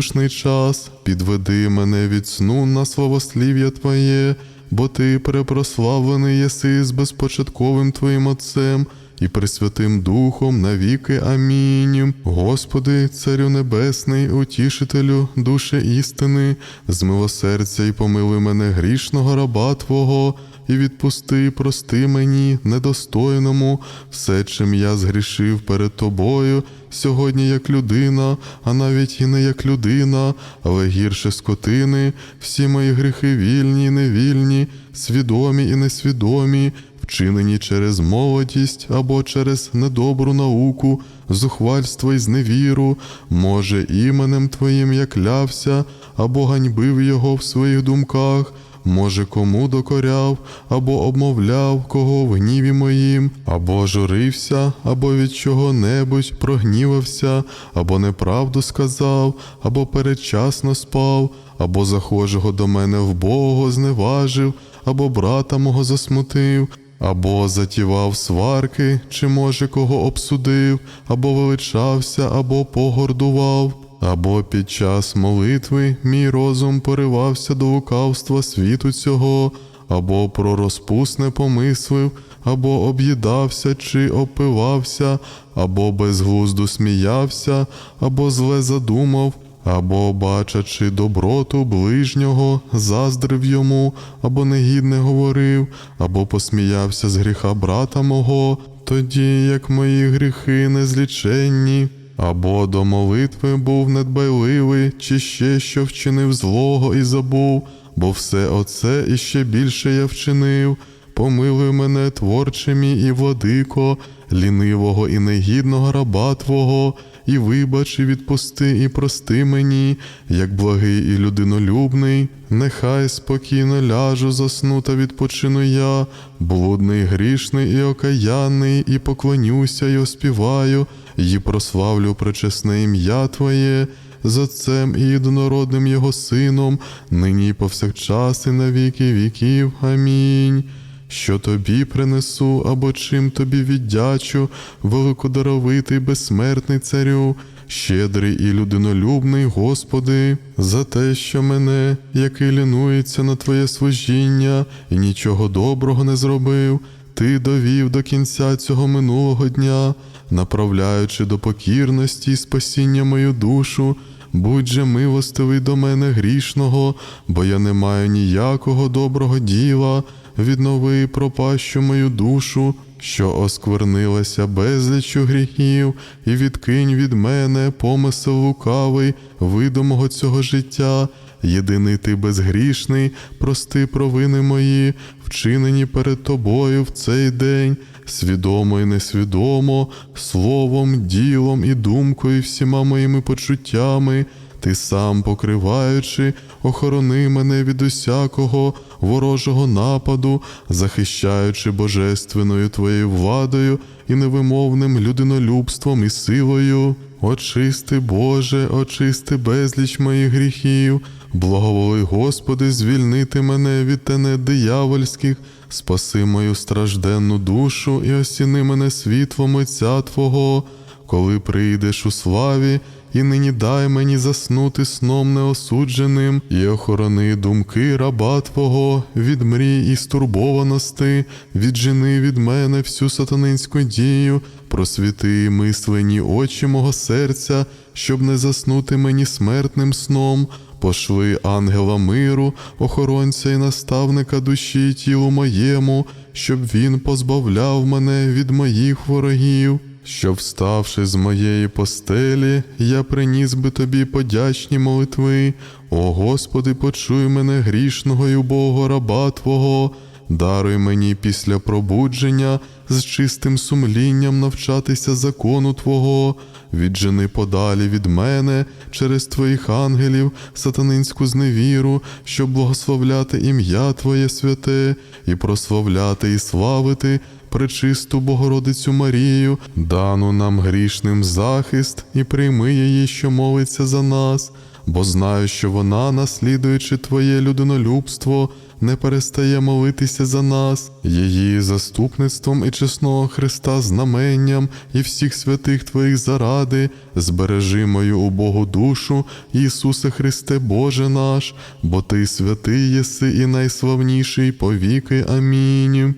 відлучний час, підведи мене від сну на славослів'я Твоє, бо Ти перепрославлений єси з безпочатковим Твоїм Отцем і Пресвятим Духом навіки. Амінь. Господи, Царю Небесний, утішителю, душе істини, змилосердя і помилуй мене грішного раба Твого, і відпусти, прости мені, недостойному, все, чим я згрішив перед Тобою, сьогодні як людина, а навіть і не як людина, але гірше скотини, всі мої гріхи вільні і невільні, свідомі і несвідомі, вчинені через молодість або через недобру науку, зухвальство і зневіру, може, іменем Твоїм я клявся, або ганьбив його в своїх думках. Може, кому докоряв, або обмовляв кого в гніві моїм, або журився, або від чого-небудь прогнівався, або неправду сказав, або передчасно спав, або захожого до мене в Бога зневажив, або брата мого засмутив, або затівав сварки, чи може кого обсудив, або величався, або погордував. Або під час молитви мій розум поривався до лукавства світу цього, або про розпусне помислив, або об'їдався чи опивався, або безглузду сміявся, або зле задумав, або, бачачи доброту ближнього, заздрив йому, або негідне говорив, або посміявся з гріха брата мого, тоді як мої гріхи незліченні. Або до молитви був недбайливий, чи ще що вчинив злого і забув, бо все оце і ще більше я вчинив. Помилуй мене, творче мій і владико, лінивого і негідного раба Твого, і вибач, і відпусти, і прости мені, як благий і людинолюбний. Нехай спокійно ляжу, засну та відпочину я, блудний, грішний і окаянний, і поклонюся, і оспіваю, і прославлю пречесне ім'я Твоє. З Отцем і єдинородним Його Сином, нині повсякчас і на віки віків. Амінь. Що тобі принесу, або чим тобі віддячу, великодаровитий безсмертний царю, щедрий і людинолюбний, Господи, за те, що мене, який лінується на Твоє служіння, і нічого доброго не зробив, Ти довів до кінця цього минулого дня, направляючи до покірності і спасіння мою душу. Будь же милостивий до мене грішного, бо я не маю ніякого доброго діла, віднови пропащу мою душу, що осквернилася безліччю гріхів, і відкинь від мене помисел лукавий, видимого цього життя. Єдиний ти безгрішний, прости провини мої, вчинені перед тобою в цей день, свідомо і несвідомо, словом, ділом і думкою, всіма моїми почуттями. Ти сам покриваючи, охорони мене від усякого ворожого нападу, захищаючи божественною твоєю владою і невимовним людинолюбством і силою. Очисти, Боже, очисти безліч моїх гріхів, благоволи, Господи, звільнити мене від тенет диявольських, спаси мою стражденну душу і осіни мене світлом Отця Твого, коли прийдеш у славі, і нині дай мені заснути сном неосудженим, і охорони думки раба Твого від мрій і стурбованости, віджени від мене всю сатанинську дію, просвіти мислені очі мого серця, щоб не заснути мені смертним сном. Пошли ангела миру, охоронця і наставника душі і тілу моєму, щоб він позбавляв мене від моїх ворогів. Щоб, вставши з моєї постелі, я приніс би тобі подячні молитви. О Господи, почуй мене грішного й убого раба Твого, даруй мені після пробудження з чистим сумлінням навчатися закону Твого, віджени подалі від мене через Твоїх ангелів сатанинську зневіру, щоб благословляти ім'я Твоє святе, і прославляти і славити пречисту Богородицю Марію, дану нам грішним захист, і прийми її, що молиться за нас, бо знаю, що вона, наслідуючи Твоє людинолюбство, не перестає молитися за нас, її заступництвом і чесного Христа знаменням і всіх святих Твоїх заради, збережи мою убогу душу, Ісусе Христе Боже наш, бо Ти святий єси і найславніший повіки. Амінь.